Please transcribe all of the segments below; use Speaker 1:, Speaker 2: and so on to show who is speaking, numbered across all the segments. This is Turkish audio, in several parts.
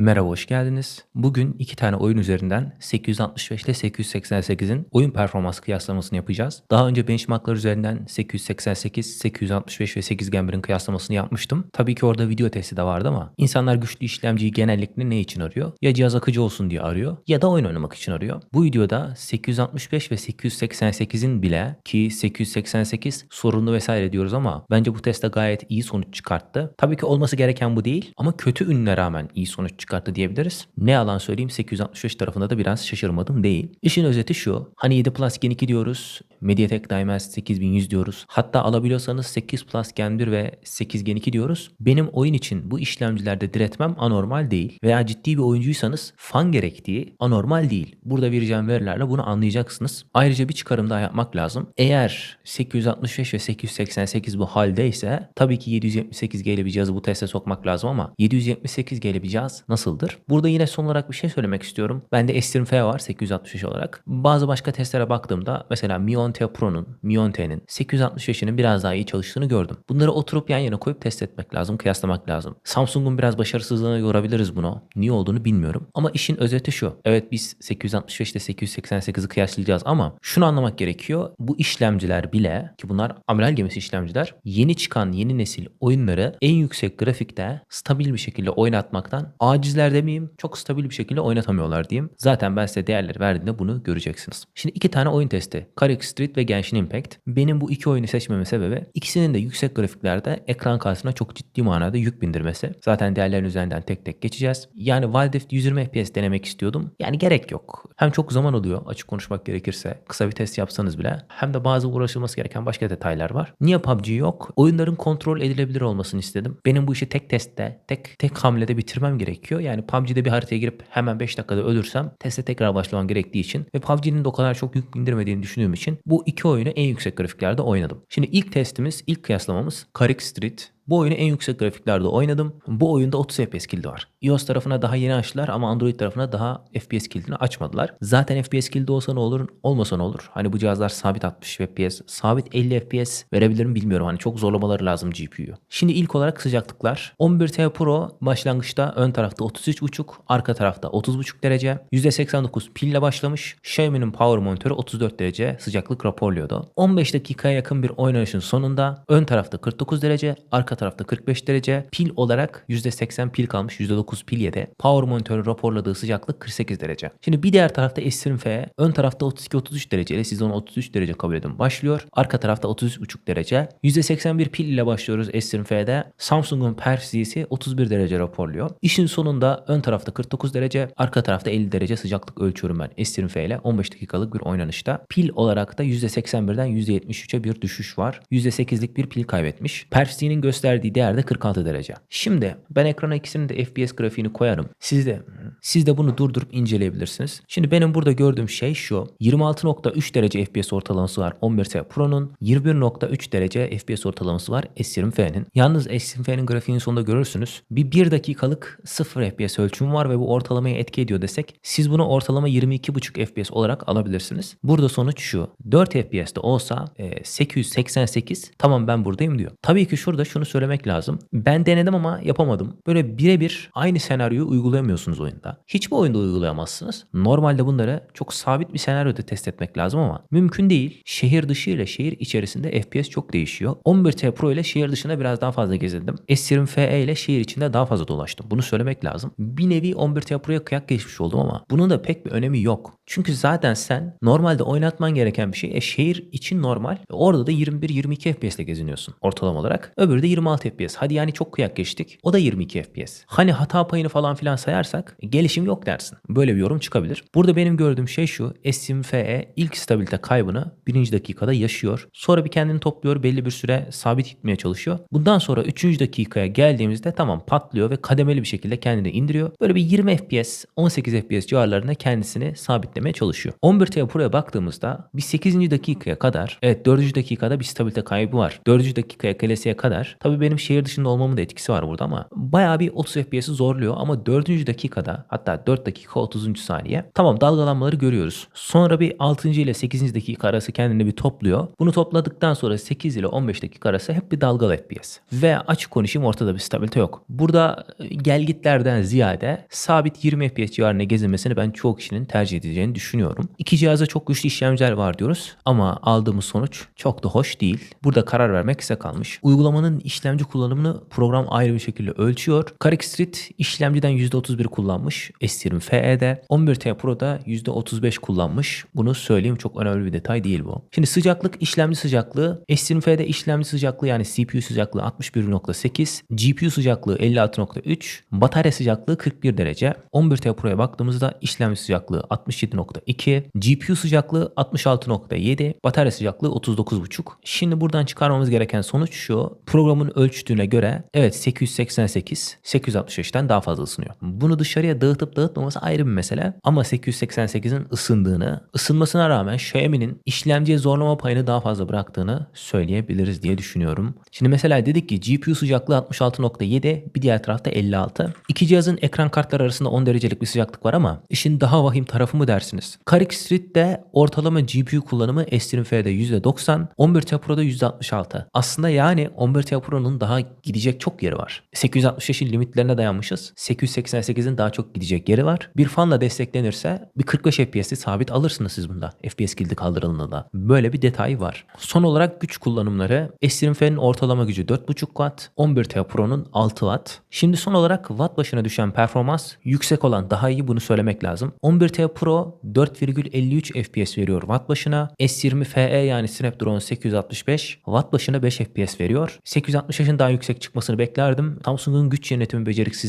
Speaker 1: Merhaba hoş geldiniz. Bugün iki tane oyun üzerinden 865 ile 888'in oyun performans kıyaslamasını yapacağız. Daha önce benchmarklar üzerinden 888, 865 ve 8 Gamber'ın kıyaslamasını yapmıştım. Tabii ki orada video testi de vardı ama insanlar güçlü işlemciyi genellikle ne için arıyor? Ya cihaz akıcı olsun diye arıyor ya da oyun oynamak için arıyor. Bu videoda 865 ve 888'in bile ki 888 sorunlu vesaire diyoruz ama bence bu testte gayet iyi sonuç çıkarttı. Tabii ki olması gereken bu değil ama kötü ününe rağmen iyi sonuç çıkarttı diyebiliriz. Ne yalan söyleyeyim 865 tarafında da biraz şaşırmadım değil. İşin özeti şu. Hani 7 Plus Gen 2 diyoruz. Mediatek Dimensity 8100 diyoruz. Hatta alabiliyorsanız 8 Plus Gen 1 ve 8 Gen 2 diyoruz. Benim oyun için bu işlemcilerde diretmem anormal değil. Veya ciddi bir oyuncuysanız fan gerektiği anormal değil. Burada vereceğim verilerle bunu anlayacaksınız. Ayrıca bir çıkarım daha yapmak lazım. Eğer 865 ve 888 bu haldeyse tabii ki 778G ile bir cihazı bu teste sokmak lazım ama 778G ile bir cihaz nasıldır? Burada yine son olarak bir şey söylemek istiyorum. Bende S20F var 865 olarak. Bazı başka testlere baktığımda mesela Mi 10 T Pro'nun, Mi 10 T'nin 865'inin biraz daha iyi çalıştığını gördüm. Bunları oturup yan yana koyup test etmek lazım, kıyaslamak lazım. Samsung'un biraz başarısızlığına yorabiliriz bunu. Niye olduğunu bilmiyorum. Ama işin özeti şu. Evet biz 865 ile 888'i kıyaslayacağız ama şunu anlamak gerekiyor. Bu işlemciler bile ki bunlar amiral gemisi işlemciler yeni çıkan yeni nesil oyunları en yüksek grafikte stabil bir şekilde oynatmaktan acizler demeyeyim çok stabil bir şekilde oynatamıyorlar diyeyim. Zaten ben size değerleri verdiğimde bunu göreceksiniz. Şimdi iki tane oyun testi. Carrick Street ve Genshin Impact. Benim bu iki oyunu seçmemin sebebi ikisinin de yüksek grafiklerde ekran karşısına çok ciddi manada yük bindirmesi. Zaten değerlerin üzerinden tek tek geçeceğiz. Yani Wildrift 120 FPS denemek istiyordum. Yani gerek yok. Hem çok zaman alıyor açık konuşmak gerekirse. Kısa bir test yapsanız bile. Hem de bazı uğraşılması gereken başka detaylar var. Niye PUBG yok? Oyunların kontrol edilebilir olmasını istedim. Benim bu işi tek testte, tek tek hamlede bitirmem gerekiyor. Yani PUBG'de bir haritaya girip hemen 5 dakikada ölürsem teste tekrar başlamam gerektiği için ve PUBG'nin de o kadar çok yük bindirmediğini düşündüğüm için bu iki oyunu en yüksek grafiklerde oynadım. Şimdi ilk testimiz, ilk kıyaslamamız Carrick Street. Bu oyunu en yüksek grafiklerde oynadım. Bu oyunda 30 FPS kilidi var. iOS tarafına daha yeni açtılar ama Android tarafına daha FPS kilidini açmadılar. Zaten FPS kilidi olsa ne olur, olmasa ne olur. Hani bu cihazlar sabit 60 FPS, sabit 50 FPS verebilir mi bilmiyorum. Hani çok zorlamaları lazım GPU'yu. Şimdi ilk olarak sıcaklıklar. 11T Pro başlangıçta ön tarafta 33.5, arka tarafta 30.5 derece. %89 pille başlamış. Xiaomi'nin power monitörü 34 derece sıcaklık raporluyordu. 15 dakikaya yakın bir oynanışın sonunda ön tarafta 49 derece, arka tarafta 45 derece. Pil olarak %80 pil kalmış. %9 pil yedi. Power monitörün raporladığı sıcaklık 48 derece. Şimdi bir diğer tarafta S20F ön tarafta 32-33 dereceyle siz onu 33 derece kabul edin başlıyor. Arka tarafta 33,5 derece. %81 pil ile başlıyoruz S20F'de. Samsung'un Perf'si 31 derece raporluyor. İşin sonunda ön tarafta 49 derece, arka tarafta 50 derece sıcaklık ölçüyorum ben S20F ile 15 dakikalık bir oynanışta. Pil olarak da %81'den %73'e bir düşüş var. %8'lik bir pil kaybetmiş. Perf'sinin gösterdiği değer de 46 derece. Şimdi ben ekrana ikisinin de FPS grafiğini koyarım. Siz de siz de bunu durdurup inceleyebilirsiniz. Şimdi benim burada gördüğüm şey şu. 26.3 derece FPS ortalaması var 11T Pro'nun. 21.3 derece FPS ortalaması var S20F'nin. Yalnız S20F'nin grafiğinin sonunda görürsünüz. Bir 1 dakikalık 0 FPS ölçüm var ve bu ortalamaya etki ediyor desek siz bunu ortalama 22.5 FPS olarak alabilirsiniz. Burada sonuç şu. 4 FPS'te olsa e, 888 tamam ben buradayım diyor. Tabii ki şurada şunu söylemek lazım. Ben denedim ama yapamadım. Böyle birebir aynı senaryoyu uygulayamıyorsunuz oyunda. Hiçbir oyunda uygulayamazsınız. Normalde bunları çok sabit bir senaryoda test etmek lazım ama mümkün değil. Şehir dışı ile şehir içerisinde FPS çok değişiyor. 11T Pro ile şehir dışında biraz daha fazla gezindim. S20FE ile şehir içinde daha fazla dolaştım. Bunu söylemek lazım. Bir nevi 11T Pro'ya kıyak geçmiş oldum ama bunun da pek bir önemi yok. Çünkü zaten sen normalde oynatman gereken bir şey e, şehir için normal. E, orada da 21-22 FPS ile geziniyorsun ortalama olarak. Öbürü de 26 FPS. Hadi yani çok kıyak geçtik. O da 22 FPS. Hani hata payını falan filan sayarsak e, gelişim yok dersin. Böyle bir yorum çıkabilir. Burada benim gördüğüm şey şu. SMFE ilk stabilite kaybını birinci dakikada yaşıyor. Sonra bir kendini topluyor. Belli bir süre sabit gitmeye çalışıyor. Bundan sonra 3. dakikaya geldiğimizde tamam patlıyor ve kademeli bir şekilde kendini indiriyor. Böyle bir 20 FPS, 18 FPS civarlarında kendisini sabitlemeye çalışıyor. 11T Pro'ya baktığımızda bir 8. dakikaya kadar evet 4. dakikada bir stabilite kaybı var. 4. dakikaya kalesiye kadar tabii benim şehir dışında olmamın da etkisi var burada ama bayağı bir 30 FPS'i zorluyor ama 4. dakikada hatta 4 dakika 30. saniye. Tamam dalgalanmaları görüyoruz. Sonra bir 6. ile 8. dakika arası kendini bir topluyor. Bunu topladıktan sonra 8 ile 15 dakika arası hep bir dalgalı FPS. Ve açık konuşayım ortada bir stabilite yok. Burada e, gelgitlerden ziyade sabit 20 FPS civarında gezinmesini ben çoğu kişinin tercih edeceğini düşünüyorum. İki cihazda çok güçlü işlemciler var diyoruz ama aldığımız sonuç çok da hoş değil. Burada karar vermek size kalmış. Uygulamanın işlemci kullanımını program ayrı bir şekilde ölçüyor. Carrick Street işlemciden %31 kullanmış S20 FE'de. 11T Pro'da %35 kullanmış. Bunu söyleyeyim çok önemli bir detay değil bu. Şimdi sıcaklık işlemci sıcaklığı S20 F'de işlemci sıcaklığı yani CPU sıcaklığı 61.8, GPU sıcaklığı 56.3, batarya sıcaklığı 41 derece. 11T Pro'ya baktığımızda işlemci sıcaklığı 67.2, GPU sıcaklığı 66.7, batarya sıcaklığı 39.5. Şimdi buradan çıkarmamız gereken sonuç şu. Programın ölçtüğüne göre evet 888 865'ten daha fazla ısınıyor. Bunu dışarıya dağıtıp dağıtmaması ayrı bir mesele ama 888'in ısındığını, ısınmasına rağmen Xiaomi'nin işlemciye zorlama payını daha fazla bıraktığını söyleyebiliriz diye düşünüyorum. Şimdi mesela dedik ki GPU sıcaklığı 66.7, bir diğer tarafta 56. İki cihazın ekran kartları arasında 10 derecelik bir sıcaklık var ama işin daha vahim tarafı mı dersiniz? Carrick Street'te ortalama GPU kullanımı S20 F'de %90, 11T Pro'da %66. Aslında yani 11T Pro'nun daha gidecek çok yeri var. 865'in limitlerine dayanmışız. 888'in daha çok gidecek yeri var. Bir fanla desteklenirse bir 45 FPS'i sabit alırsınız siz bunda. FPS kilidi kaldırıldığında. Böyle bir detay var. Son olarak güç kullanımları S20 F'nin ortalama gücü 4.5 Watt, 11T Pro'nun 6 Watt. Şimdi son olarak watt başına düşen performans yüksek olan daha iyi bunu söylemek lazım. 11T Pro 4,53 FPS veriyor watt başına. S20 FE yani Snapdragon 865 watt başına 5 FPS veriyor. 865'in daha yüksek çıkmasını beklerdim. Samsung'un güç yönetimi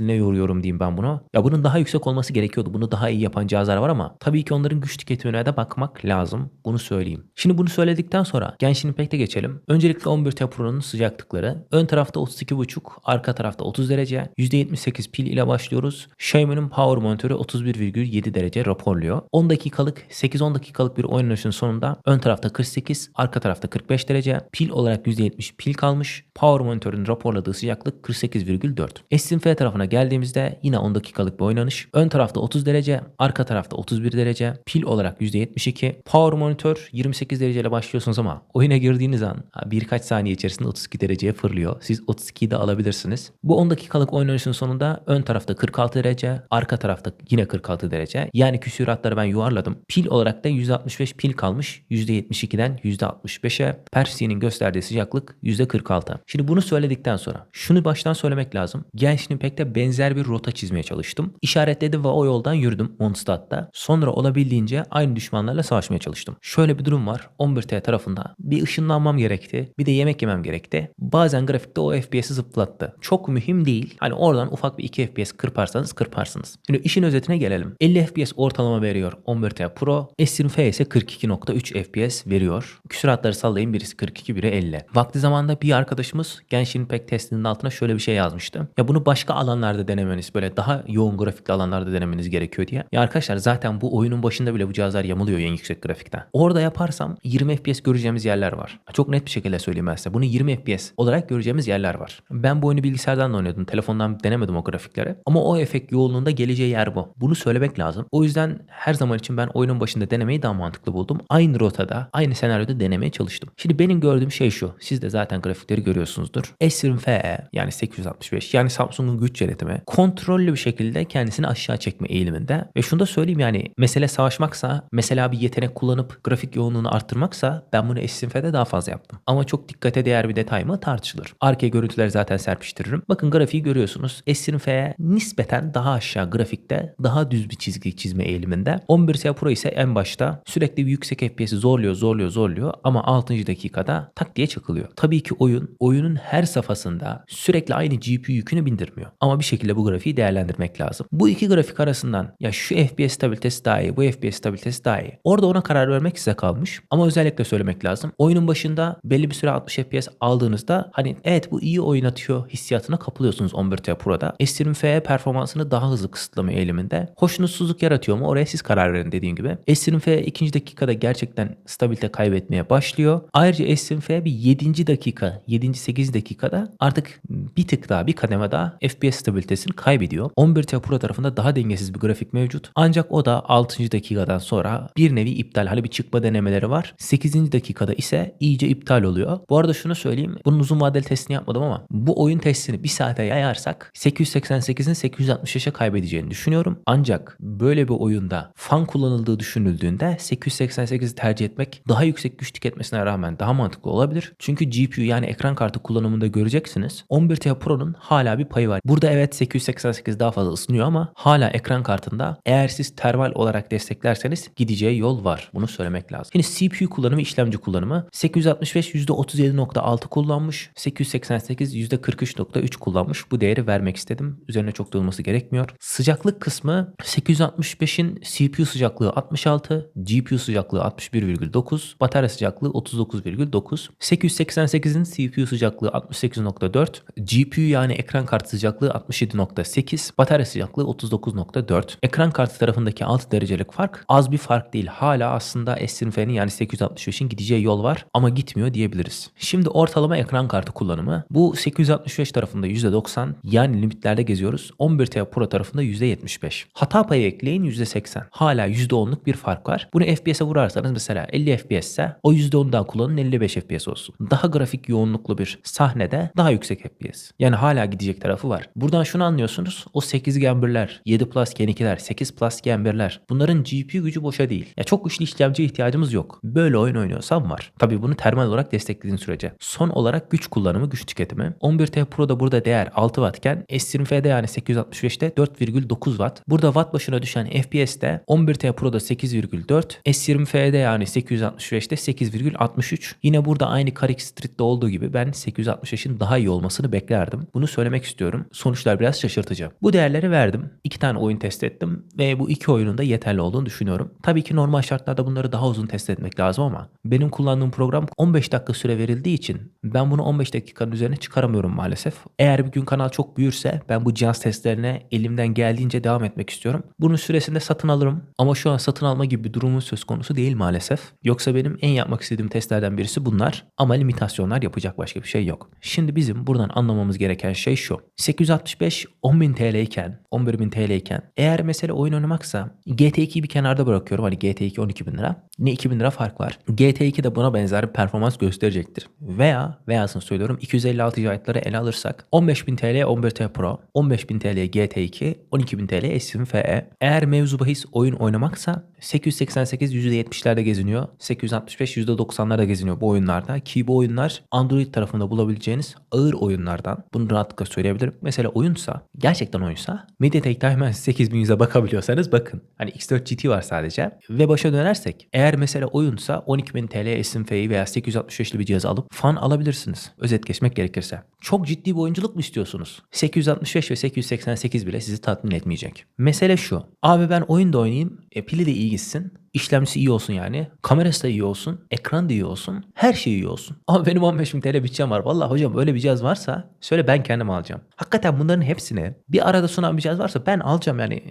Speaker 1: beceriksizliğine yoruyorum diyeyim ben bunu. Ya bunun daha yüksek olması gerekiyordu. Bunu daha iyi yapan cihazlar var ama tabii ki onların güç tüketimine de bakmak lazım. Bunu söyleyeyim. Şimdi bunu söyledikten sonra Genshin Impact'e geçelim. Öncelikle 11T Pro'nun sıcaklıkları. Ön tarafta 32.5, arka tarafta 30 derece. %78 pil ile başlıyoruz. Xiaomi'nin power monitörü 31,7 derece raporluyor. 10 dakikalık, 8-10 dakikalık bir oynanışın sonunda ön tarafta 48, arka tarafta 45 derece. Pil olarak %70 pil kalmış. Power monitörün raporladığı sıcaklık 48,4. S20F tarafına geldiğimizde yine 10 dakikalık bir oynanış. Ön tarafta 30 derece, arka tarafta 31 derece. Pil olarak %72. Power monitör 28 dereceyle başlıyorsunuz ama oyuna girdiğiniz an birkaç saniye içerisinde 32 dereceye fırlıyor. Siz 32'yi de alabilirsiniz. Bu 10 dakikalık oynanışın sonunda ön tarafta 46 derece, arka tarafta yine 46 derece. Yani küsuratları ben yuvarladım. Pil olarak da 165 pil kalmış. %72'den %65'e. Persiye'nin gösterdiği sıcaklık %46. Şimdi bunu söyledikten sonra şunu baştan söylemek lazım. Genshin Impact'te benzer bir rota çizmeye çalıştım. İşaretledim ve o yoldan yürüdüm Mondstadt'ta. Sonra olabildiğince aynı düşmanlarla savaşmaya çalıştım. Şöyle bir durum var. 11T tarafında bir ışınlanmam gerekti. Bir de yemek yemem gerekti. Bazen grafikte o FPS'i zıplattı. Çok mühim değil. Hani oradan ufak bir 2 FPS kırparsanız kırparsınız. Şimdi işin özetine gelelim. 50 FPS ortalama veriyor 11T Pro. S20F ise 42.3 FPS veriyor. Küsuratları sallayın birisi 42 biri 50. Vakti zamanda bir arkadaşımız Genshin Impact testinin altına şöyle bir şey yazmıştı. Ya bunu başka alanlarda denemeniz böyle daha yoğun grafikli alanlarda denemeniz gerekiyor diye. Ya arkadaşlar zaten bu oyunun başında bile bu cihazlar yamuluyor en yüksek grafikten. Orada yaparsam 20 FPS göreceğimiz yerler var. Çok net bir şekilde söyleyeyim ben size. Bunu 20 FPS olarak göreceğimiz yerler var. Ben bu oyunu bilgisayardan da oynadım. Telefondan denemedim o grafikleri. Ama o efekt yoğunluğunda geleceği yer bu. Bunu söylemek lazım. O yüzden her zaman için ben oyunun başında denemeyi daha mantıklı buldum. Aynı rotada, aynı senaryoda denemeye çalıştım. Şimdi benim gördüğüm şey şu. Siz de zaten grafikleri görüyorsunuzdur. S20 FE yani 865 yani Samsung'un güç yönetimi kontrollü bir şekilde kendisini aşağı çekme eğiliminde. Ve şunu da söyleyeyim yani mesele savaşmaksa, mesela bir yetenek kullanıp grafik yoğunluğunu arttırmaksa ben bunu S20 F'de daha fazla yaptım. Ama çok dikkate değer bir detay mı tartışılır. Arkaya görüntüleri zaten serpiştiririm. Bakın grafiği görüyorsunuz. S20 F'ye nispeten daha aşağı grafikte daha düz bir çizgi çizme eğiliminde. 11 T Pro ise en başta sürekli bir yüksek FPS'i zorluyor, zorluyor, zorluyor ama 6. dakikada tak diye çakılıyor. Tabii ki oyun oyunun her safhasında sürekli aynı GPU yükünü bindirmiyor. Ama bir şekilde bu grafiği değerlendirmek lazım. Bu iki grafik arasından ya şu FPS stabilitesi daha iyi, bu FPS stabilitesi daha iyi. Orada ona karar vermek size kalmış. Ama özellikle söylemek lazım. Oyunun başında belli bir süre 60 FPS aldığınızda hani evet bu iyi oynatıyor hissiyatına kapılıyorsunuz 11T Pro'da. S20F performansını daha hızlı kısıtlama eğiliminde. Hoşnutsuzluk yaratıyor mu? Oraya siz karar verin dediğim gibi. S20F ikinci dakikada gerçekten stabilite kaybetmeye başlıyor. Ayrıca S20F bir 7. dakika, 7. 8 dakikada artık bir tık daha bir kademe daha FPS stabilitesini kaybediyor. 11T Pro'da tarafında daha dengesiz bir grafik mevcut. Ancak o da 6. dakikadan sonra bir nevi iptal. Hani bir çıkma denemeleri var. 8. dakikada ise iyice iptal oluyor. Bu arada şunu söyleyeyim. Bunun uzun vadeli testini yapmadım ama bu oyun testini bir saate yayarsak 888'in 865'e kaybedeceğini düşünüyorum. Ancak böyle bir oyunda fan kullanıldığı düşünüldüğünde 888'i tercih etmek daha yüksek güç tüketmesine rağmen daha mantıklı olabilir. Çünkü GPU yani ekran kartı kullanımında göreceksiniz. 11T Pro'nun hala bir payı var. Burada evet 888 daha fazla ısınıyor ama hala ekran kartında eğer siz termal olarak desteklerseniz gideceği yol var. Bunu söylemek lazım. Şimdi CPU kullanımı, işlemci kullanımı 865 %37.6 kullanmış. 888 %43.3 kullanmış. Bu değeri vermek istedim. Üzerine çok durulması gerekmiyor. Sıcaklık kısmı 865'in CPU sıcaklığı 66, GPU sıcaklığı 61,9, batarya sıcaklığı 39,9. 888'in CPU sıcaklığı 68,4, GPU yani ekran kartı sıcaklığı 67,8, batarya sıcaklığı 39,4. Ekran kartı tarafındaki 6 derecelik fark az bir fark değil. Hala aslında S20F'nin yani 865'in gideceği yol var ama gitmiyor diyebiliriz. Şimdi ortalama ekran kartı kullanımı. Bu 865 tarafında %90 yani limitlerde geziyoruz. 11T Pro tarafında %75. Hata payı ekleyin %80. Hala %10'luk bir fark var. Bunu FPS'e vurarsanız mesela 50 FPS ise o %10 daha kullanın 55 FPS olsun. Daha grafik yoğunluklu bir sahnede daha yüksek FPS. Yani hala gidecek tarafı var. Buradan şunu anlıyorsunuz. O 8 Gen 1'ler, 7 Plus Gen 2'ler, 8 Plus Gen 1'ler bunların GPU gücü boşa değil. Ya çok güçlü işlemciye ihtiyacımız yok. Böyle oyun oynuyorsam var. Tabii bunu termal olarak desteklediğin sürece. Son olarak güç kullanımı, güç tüketimi. 11T Pro'da burada değer 6 Watt iken S20F'de yani 865'te 4,9 Watt. Burada watt başına düşen FPS'te 11T Pro'da 8,4, S20F'de yani 865'te 8,63. Yine burada aynı Carix Street'te olduğu gibi ben 865'in daha iyi olmasını beklerdim. Bunu söylemek istiyorum. Sonuçlar biraz şaşırtıcı. Bu değerleri verdim. İki tane oyun test ettim ve bu iki oyunun da yeterli olduğunu düşünüyorum. Tabii ki normal şartlarda bunları daha uzun test etmek lazım ama benim kullandığım program 15 dakika süre verildiği için ben bunu 15 dakikanın üzerine çıkaramıyorum maalesef. Eğer bir gün kanal çok büyürse ben bu cihaz testlerine elimden geldiğince devam etmek istiyorum. Bunun süresinde satın alırım ama şu an satın alma gibi bir durumun söz konusu değil maalesef. Yoksa benim en yapmak istediğim testlerden birisi bunlar ama limitasyonlar yapacak başka bir şey yok. Şimdi bizim buradan anlamamız gereken şey şu. 865 10.000 TL iken 11.000 TL iken eğer mesele oyun oynamaksa GT2'yi bir kenarda bırakıyorum. Hani GT2 12.000 lira. Ne 2000 lira fark var. GT2 de buna benzer bir performans gösterecektir. Veya veyasını söylüyorum 256 GB'ları ele alırsak 15.000 TL 11T Pro, 15.000 TL GT2, 12.000 TL S20 FE. Eğer mevzu bahis oyun oynamaksa 888 %70'lerde geziniyor. 865 %90'larda geziniyor bu oyunlarda. Ki bu oyunlar Android tarafında bulabileceğiniz ağır oyunlardan. Bunu rahatlıkla söyleyebilirim. Mesela oyunsa, gerçekten oyunsa Mediatek Dimension 8100'e bakabiliyorsanız bakın. Hani X4 GT var sadece. Ve başa dönersek eğer mesela oyunsa 12.000 TL SMF'yi veya 865'li bir cihaz alıp fan alabilirsiniz. Özet geçmek gerekirse. Çok ciddi bir oyunculuk mu istiyorsunuz? 865 ve 888 bile sizi tatmin etmeyecek. Mesele şu. Abi ben oyun da oynayayım. E, pili de iyi gitsin. İşlemcisi iyi olsun yani. Kamerası da iyi olsun. Ekran da iyi olsun. Her şey iyi olsun. Ama benim 15 bin TL bütçem var. Vallahi hocam öyle bir cihaz varsa söyle ben kendim alacağım. Hakikaten bunların hepsini bir arada sunan bir cihaz varsa ben alacağım yani.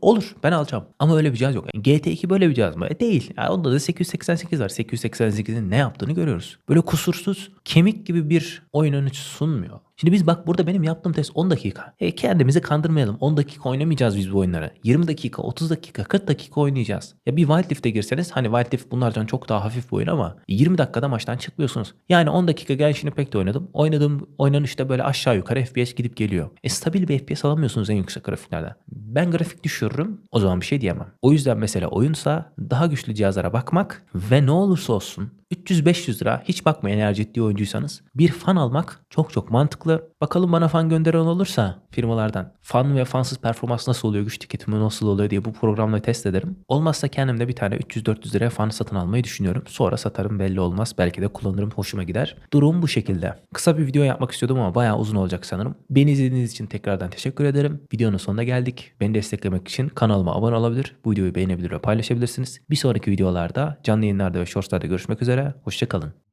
Speaker 1: Olur ben alacağım. Ama öyle bir cihaz yok. Yani GT2 böyle bir cihaz mı? E değil. Yani onda da 888 var. 888'in ne yaptığını görüyoruz. Böyle kusursuz, kemik gibi bir oyun önü sunmuyor. Şimdi biz bak burada benim yaptığım test 10 dakika. E kendimizi kandırmayalım. 10 dakika oynamayacağız biz bu oyunları. 20 dakika, 30 dakika, 40 dakika oynayacağız. Ya bir Wild Rift'e girseniz hani Wild Rift bunlardan çok daha hafif bir oyun ama 20 dakikada maçtan çıkmıyorsunuz. Yani 10 dakika Genshin Impact'te oynadım. Oynadığım oynanışta böyle aşağı yukarı FPS gidip geliyor. E stabil bir FPS alamıyorsunuz en yüksek grafiklerde. Ben grafik düşürürüm o zaman bir şey diyemem. O yüzden mesela oyunsa daha güçlü cihazlara bakmak ve ne olursa olsun 300-500 lira hiç bakmayın eğer ciddi oyuncuysanız. Bir fan almak çok çok mantıklı. Bakalım bana fan gönderen olursa firmalardan fan ve fansız performans nasıl oluyor, güç tüketimi nasıl oluyor diye bu programla test ederim. Olmazsa kendim de bir tane 300-400 liraya fan satın almayı düşünüyorum. Sonra satarım belli olmaz. Belki de kullanırım hoşuma gider. Durum bu şekilde. Kısa bir video yapmak istiyordum ama bayağı uzun olacak sanırım. Beni izlediğiniz için tekrardan teşekkür ederim. Videonun sonuna geldik. Beni desteklemek için kanalıma abone olabilir. Bu videoyu beğenebilir ve paylaşabilirsiniz. Bir sonraki videolarda canlı yayınlarda ve shortslarda görüşmek üzere. Hoşçakalın.